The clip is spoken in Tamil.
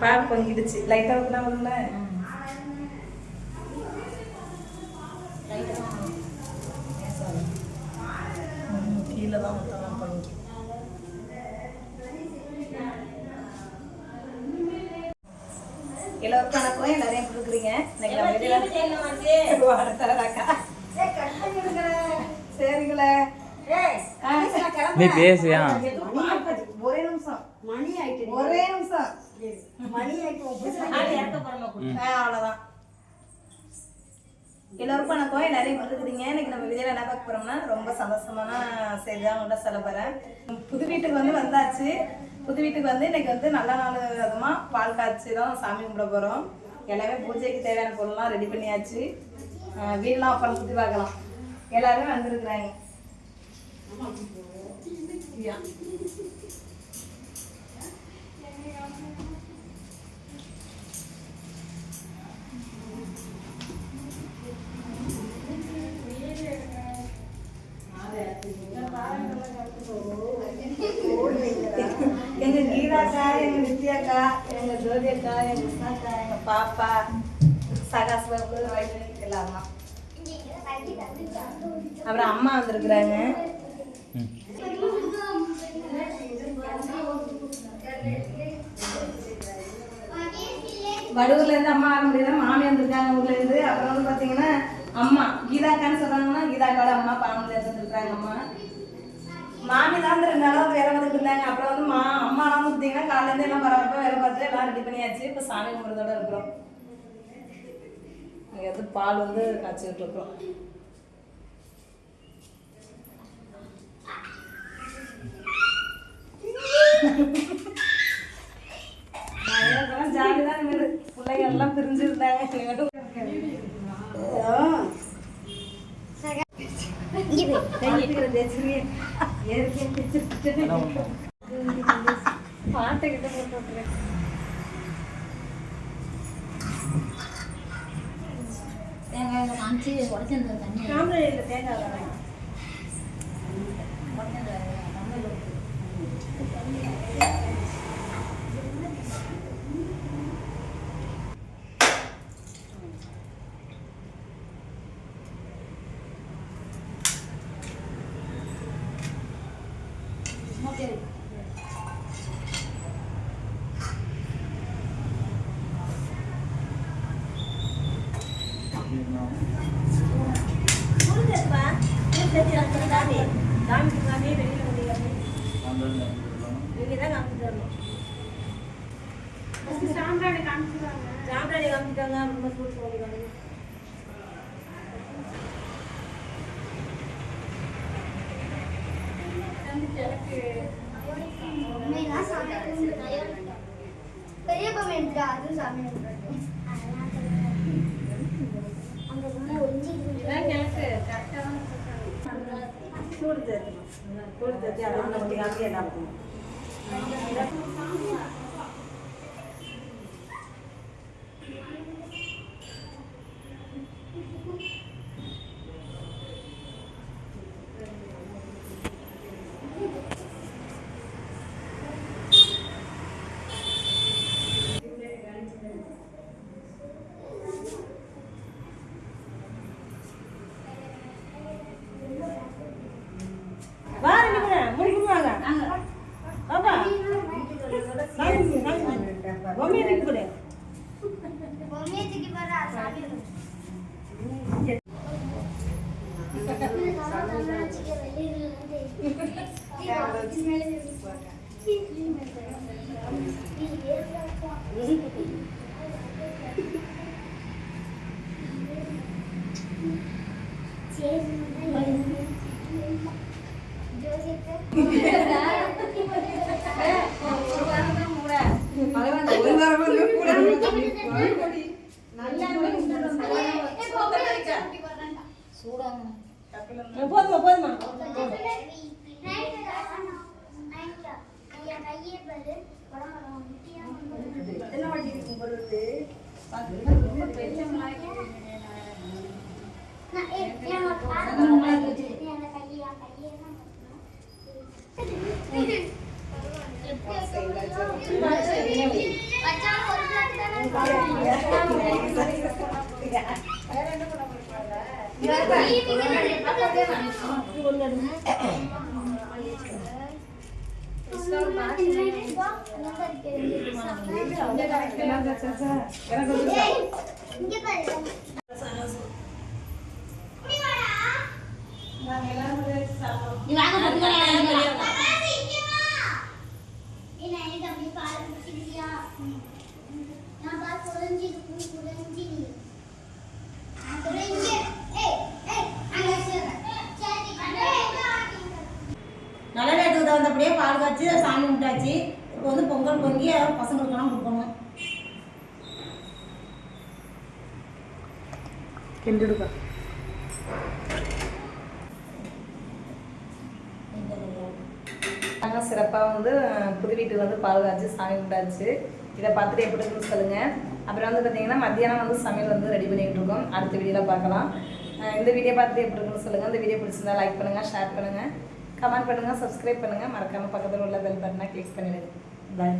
பால் பொங்கிடுச்சு. லைட்டாக ஊற்றினா ம், கீழே தான் ஊற்றலாம் பொங்கி எல்லோருக்கும் வணக்கம். எல்லாரையும் சரிங்களே. நீ பேசியா அவ்வளவுதான். எல்லோருக்கும் வணக்கம். எல்லாரையும் வந்துருக்குறீங்க இன்னைக்கு நம்ம விஜயில என்ன பார்க்க போறோம்னா ரொம்ப சந்தோஷமான செய்தி தான் சொல்ல போறேன். புது வீட்டுக்கு வந்து வந்தாச்சு. புது வீட்டுக்கு வந்து இன்னைக்கு வந்து நல்ல நாள் விதமா பால் காய்ச்சி தான் சாமி கும்பிட போறோம். எல்லாமே பூஜைக்கு தேவையான பொருள்லாம் ரெடி பண்ணியாச்சு. ஆ, வீடெல்லாம் அப்புறம் சுற்றி பார்க்கலாம். எல்லாருமே வந்திருக்கிறாங்க. எங்க எங்க நித்யாக்கா எங்க ஜோதியக்கா எங்கள் உஷாக்கா எங்க பாப்பா சகாஸ் பாபு எல்லாருமா. அப்புறம் அம்மா வந்திருக்குறாங்க. வடுவூர்ல இருந்து அம்மா வர முடியல மாமி வந்திருக்காங்க ஊர்ல இருந்து. அப்புறம் வந்து பாத்தீங்கன்னா அம்மா கீதாக்கான்னு சொன்னாங்கன்னா கீதாக்காவோட அம்மா பாம்புல இருந்து இருக்காங்க அம்மா. மாமி தான் இருந்தாலும் ரெண்டு நாளாக இருந்தாங்க. அப்புறம் வந்து மா அம்மாலாம் வந்து பார்த்தீங்கன்னா காலையில எல்லாம் பரவாயில்ல வேலை பார்த்து எல்லாம் ரெடி பண்ணியாச்சு இப்போ சாமி கும்பிட்றதோட இருக்கிறோம் இங்கே வந்து பால் வந்து காய்ச்சிட்டு இருக்கிறோம் ஜாலி தான் பிள்ளைங்க எல்லாம் பிரிஞ்சு இருந்தாங்க பாட்டுக்கிட்ட போட்டு விட்டுறேன் தேங்காய் காமிச்சு உடச்சிருந்த தண்ணி. காமரையில் தேங்காய் வரேன் பெரியப்பா வேண்டா அது சாமி அங்க ஒஞ்சி சூடு தேர்த்தணும் சூடு தேர்த்தி அதை வந்து நம்ம காமியே என்ன பண்ணுவோம் வா ನಾವಿದ್ದೀನಿ ನಾವಿದ್ದೀನಿ ಒಮ್ಮೆ ನಿಂತ್ಬಿಡೆ ಒಮ್ಮೆ ತೆಗಿ ಬರ ಸಾಗಿರು போதுமா? போதுமா? என்ன வண்டி எனக்கு வந்து இங்க பாரு நாங்கள் எல்லாரும் வந்து சாப்பிடுவோம் நீ வாங்க பொங்கல் நல்ல நேரத்துக்கு தகுந்தபடியே பால் காய்ச்சி சாமி விட்டாச்சு இப்போ வந்து பொங்கல் பொங்கி பசங்களுக்கெல்லாம் கொடுக்கணும். கிண்டிடுப்பா நாங்கள் சிறப்பாக வந்து புது வீட்டுக்கு வந்து பால் காய்ச்சி சாமி கும்பிட்டாச்சு. இதை பார்த்துட்டு எப்படி இருக்குன்னு சொல்லுங்கள் அப்புறம் வந்து பார்த்தீங்கன்னா மத்தியானம் வந்து சமையல் வந்து ரெடி பண்ணிக்கிட்டு இருக்கோம். அடுத்த வீடியோவில் பார்க்கலாம். இந்த வீடியோ பார்த்துட்டு எப்படி இருக்குன்னு சொல்லுங்கள் இந்த வீடியோ பிடிச்சிருந்தா லைக் பண்ணுங்கள் ஷேர் பண்ணுங்கள் கமெண்ட் பண்ணுங்கள் சப்ஸ்கிரைப் பண்ணுங்கள் மறக்காமல் பக்கத்தில் உள்ள பெல் பட்டனை கிளிக் பண்ணிடுங்க. பாய்